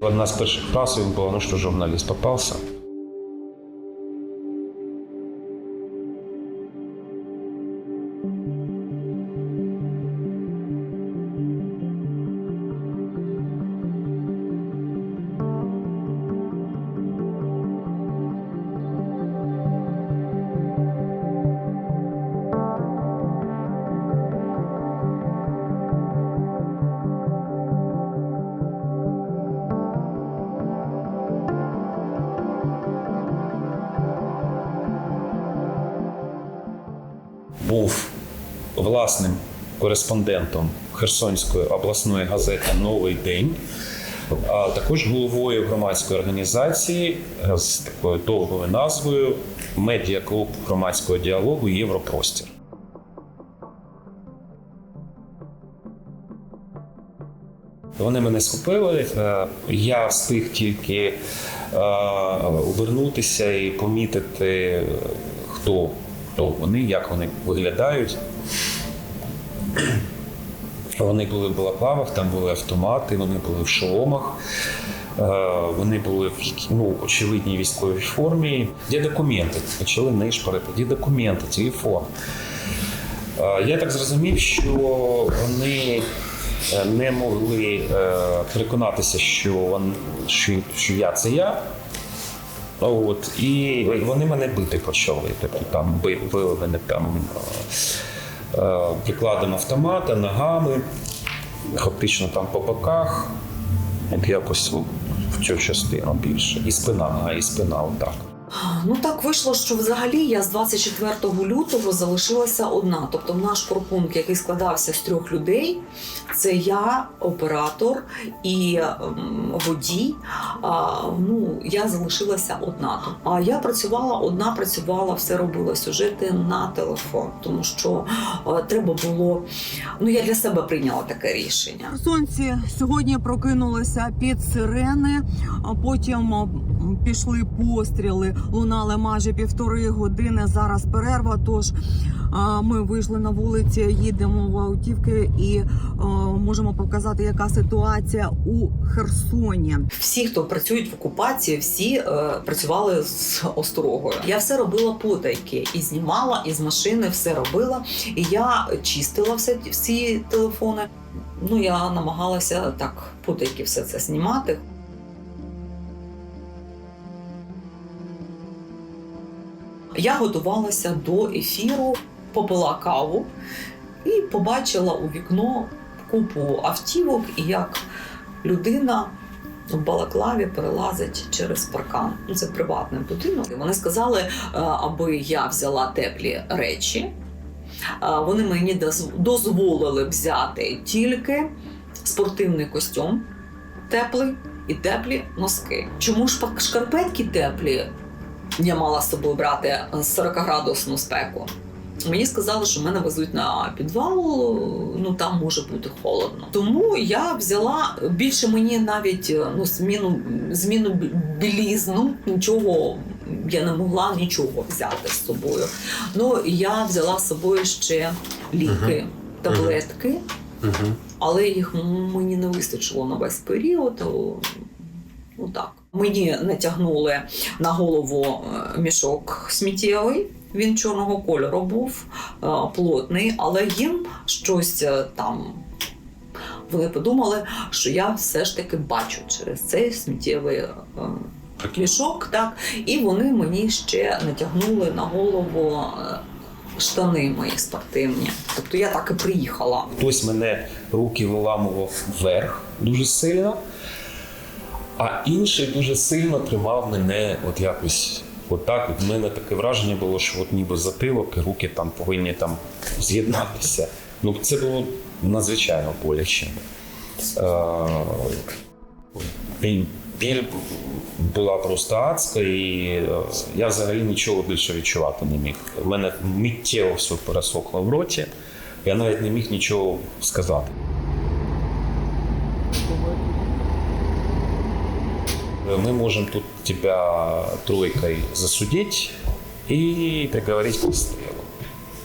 Одна з перших класів була, ну що журналіст попався. Був власним кореспондентом Херсонської обласної газети Новий день, а також головою громадської організації з такою довгою назвою Медіаклуб громадського діалогу Європростір. Вони мене схопили. е, Я встиг тільки е, обернутися і помітити, хто, хто вони, як вони виглядають. Вони були в балаклавах, там були автомати, вони були в шоломах, е, вони були в ну, очевидній військовій формі. Де документи? Почали нишпорити, де документи, телефон. Е, Я так зрозумів, що вони е, не могли переконатися, що, вон- що, що я це я. От, і вони мене бити почали. Тобто там би- били мене там е, прикладом автомата, ногами, фактично там по боках, якось в цю частину більше. І спина, і спина отак. Ну так вийшло, що взагалі я з 24 лютого залишилася одна. Тобто наш корпункт, який складався з трьох людей, це я, оператор і ем, водій. Ну, я залишилася одна. А я працювала одна, працювала, все робила сюжети на телефон, тому що е, треба було. Ну я для себе прийняла таке рішення. Херсонці сьогодні прокинулися під сирени, а потім пішли постріли. Лунали майже півтори години. Зараз перерва. Тож ми вийшли на вулиці, їдемо в автівки і а, можемо показати, яка ситуація у Херсоні. Всі, хто працюють в окупації, всі е, працювали з осторогою. Я все робила потайки і знімала, і з машини все робила. І я чистила все всі телефони. Ну я намагалася так потайки все це знімати. Я готувалася до ефіру, попила каву і побачила у вікно купу автівок, і як людина в балаклаві перелазить через паркан. Ну, Це приватний будинок. Вони сказали, е, аби я взяла теплі речі. Е, Вони мені дозволили взяти тільки спортивний костюм теплий і теплі носки. Чому ж шкарпетки теплі? Я мала з собою брати 40-градусну спеку. Мені сказали, що мене везуть на підвал, ну там може бути холодно. Тому я взяла більше мені навіть е, ну, зміну, зміну білізну, нічого я не могла нічого взяти з собою. Ну я взяла з собою ще ліки, таблетки, але їх мені не вистачило на весь період. Ну так. Мені натягнули на голову е, мішок сміттєвий. Він чорного кольору був е, плотний, але їм щось е, там. Вони подумали, що я все ж таки бачу через цей сміттєвий мішок, так, і вони мені ще натягнули на голову штани мої спортивні. Тобто я так і приїхала. Хтось мене руки виламував вверх дуже сильно, а інший дуже сильно тримав мене от якось. Отак от в мене таке враження було, що от ніби затилок і руки там повинні там з'єднатися. Ну це було надзвичайно боляче. Е, біль була просто адська, і е, я взагалі нічого більше відчувати не міг. У мене миттєво все пересохло в роті, я навіть не міг нічого сказати. Мы можем тут тебя тройкой засудить и приговорить к расстрелу.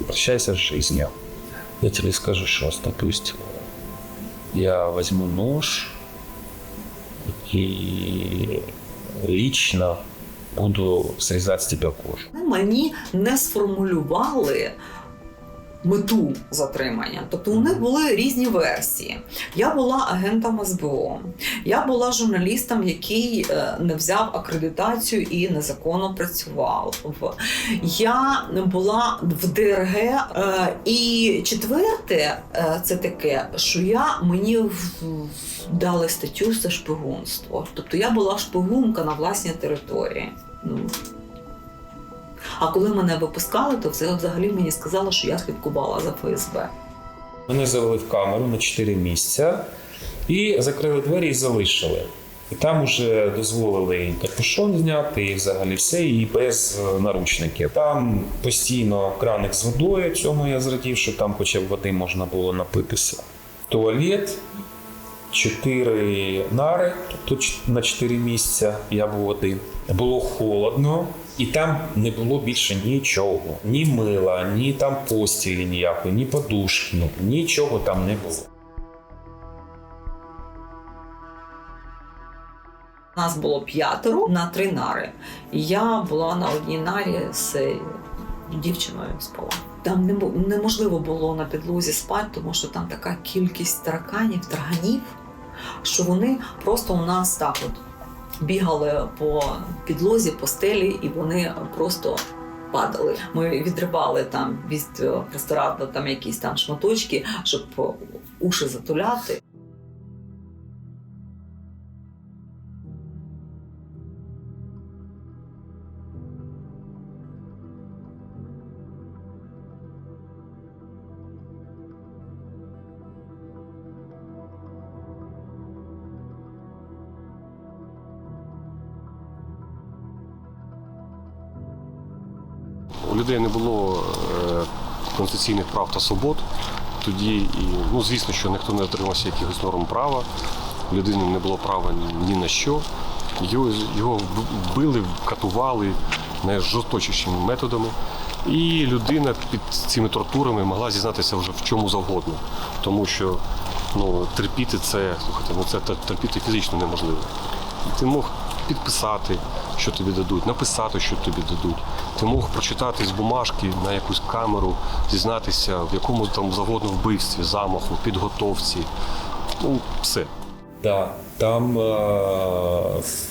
Прощайся с жизнью. Я тебе скажу, что допустим, я возьму нож, и лично буду срезать с тебя кожу. Мені не сформулювали мету затримання. Тобто у них були різні версії. Я була агентом СБУ, я була журналістом, який е, не взяв акредитацію і незаконно працював. Я була в ДРГ. е, І четверте, е, це таке, що я мені дали статтю за шпигунство. Тобто я була шпигунка на власній території. А коли мене випускали, то це взагалі мені сказали, що я слідкувала за ФСБ. Мене завели в камеру на 4 місяця і закрили двері і залишили. І там вже дозволили і капюшон зняти, і взагалі все, і без е, наручників. Там постійно краник з водою, цьому я зрадів, що там хоча б води можна було напитися. Туалет, чотири нари, тобто на 4 місяця я був один. Було холодно, і там не було більше нічого. Ні мила, ні там постілі ніякої, ні подушки, ну, нічого там не було. Нас було п'ятеро на три нари. Я була на одній нарі з дівчиною спала. Там неможливо було на підлозі спати, тому що там така кількість тараканів, тарганів, що вони просто у нас так от бігали по підлозі, по стелі, і вони просто падали. Ми відривали там від е, простирадла там якісь там шматочки, щоб е, уші затуляти. У людей не було е, конституційних прав та свобод. Тоді, і, ну, звісно, що ніхто не дотримався якихось норм права. У людини не було права ні- на що. Його, його били, катували найжорсточішими методами. І людина під цими тортурами могла зізнатися вже в чому завгодно. Тому що ну, терпіти це, слухайте, ну це терпіти фізично неможливо. Ти мог підписати, що тобі дадуть, написати, що тобі дадуть. Ти мог прочитати з бумажки на якусь камеру, зізнатися в якому там завгодно вбивстві, замаху, підготовці. Ну, все. Да, там е,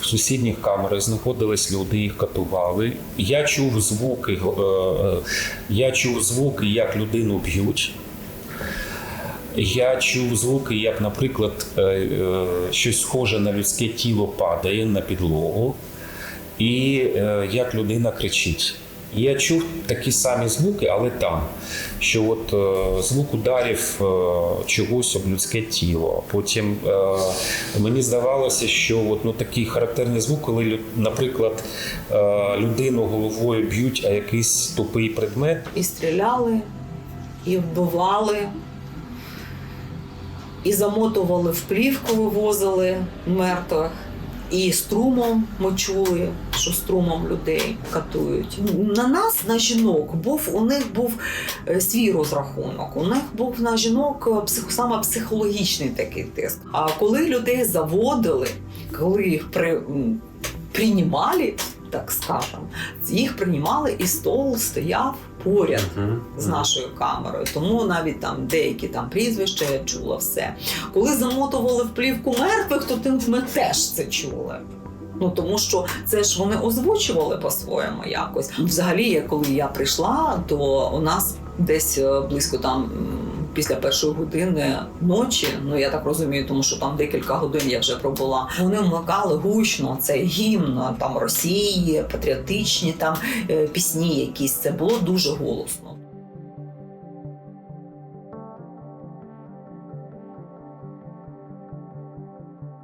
в сусідніх камерах знаходились люди, їх катували. Я чув звуки, е, е, я чув звуки, як людину б'ють. Я чув звуки, як, наприклад, е, е, щось схоже на людське тіло падає на підлогу, і е, як людина кричить. Я чув такі самі звуки, але там, що от звук ударів чогось об людське тіло. Потім мені здавалося, що от, ну, такий характерний звук, коли, наприклад, людину головою б'ють, а якийсь тупий предмет, і стріляли, і вбивали, і замотували в плівку, вивозили мертвих. І струмом ми чули, що струмом людей катують. На нас, на жінок, був у них був е, свій розрахунок. У них був на жінок е, саме психологічний такий тиск. А коли людей заводили, коли їх при, приймали, так скажемо, їх приймали і стол стояв поряд з нашою камерою. Тому навіть там деякі там прізвища я чула все. Коли замотували в плівку мертвих, то тим ми теж це чули. Ну тому що це ж вони озвучували по-своєму якось. Взагалі, я- коли я прийшла, то у нас десь е, близько там після першої години ночі, ну я так розумію, тому що там декілька годин я вже пробула. Вони вмикали гучно цей гімн там Росії, патріотичні там е, пісні якісь. Це було дуже голосно.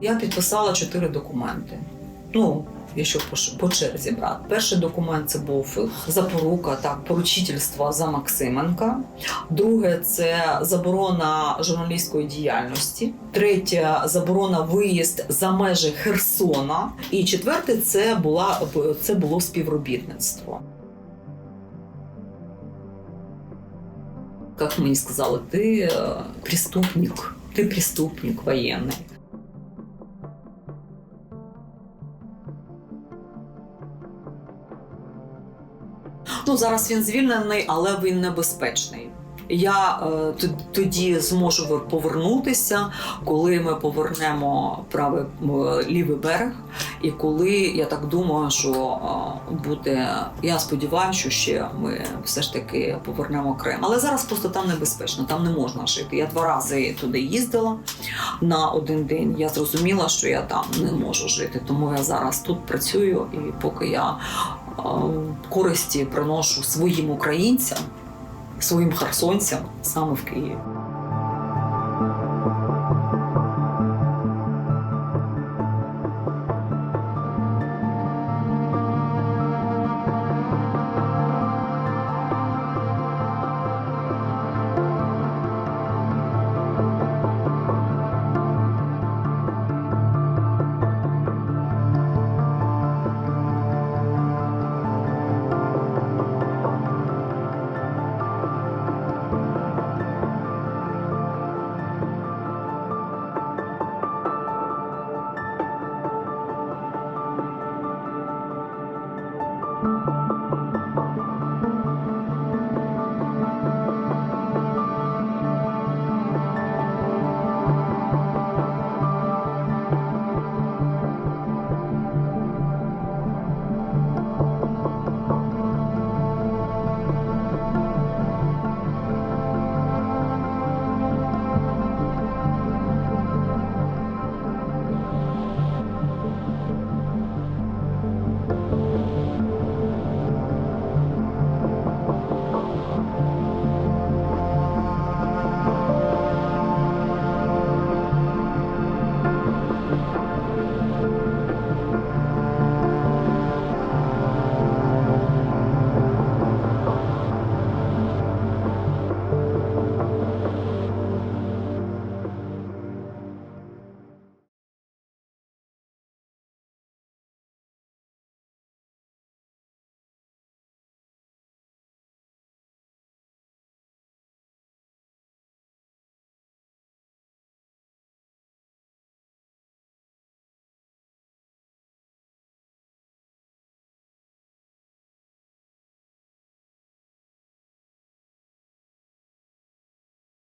Я підписала чотири документи. Ну, якщо по, черзі брати. Перший документ це був запорука, так, поручительство за Максименка. Друге це заборона журналістської діяльності. Третє заборона виїзд за межі Херсона. І четверте це була це було співробітництво. Як мені сказали, ти е, преступник, ти преступник воєнний. Ну зараз він звільнений, але він небезпечний. Я е, тоді зможу повернутися, коли ми повернемо правий лівий берег, і коли я так думаю, що е, буде. Я сподіваюся, що ще ми все ж таки повернемо Крим. Але зараз просто там небезпечно, там не можна жити. Я два рази туди їздила на один день. Я зрозуміла, що я там не можу жити, тому я зараз тут працюю, і поки я користі приношу своїм українцям, своїм херсонцям саме в Києві.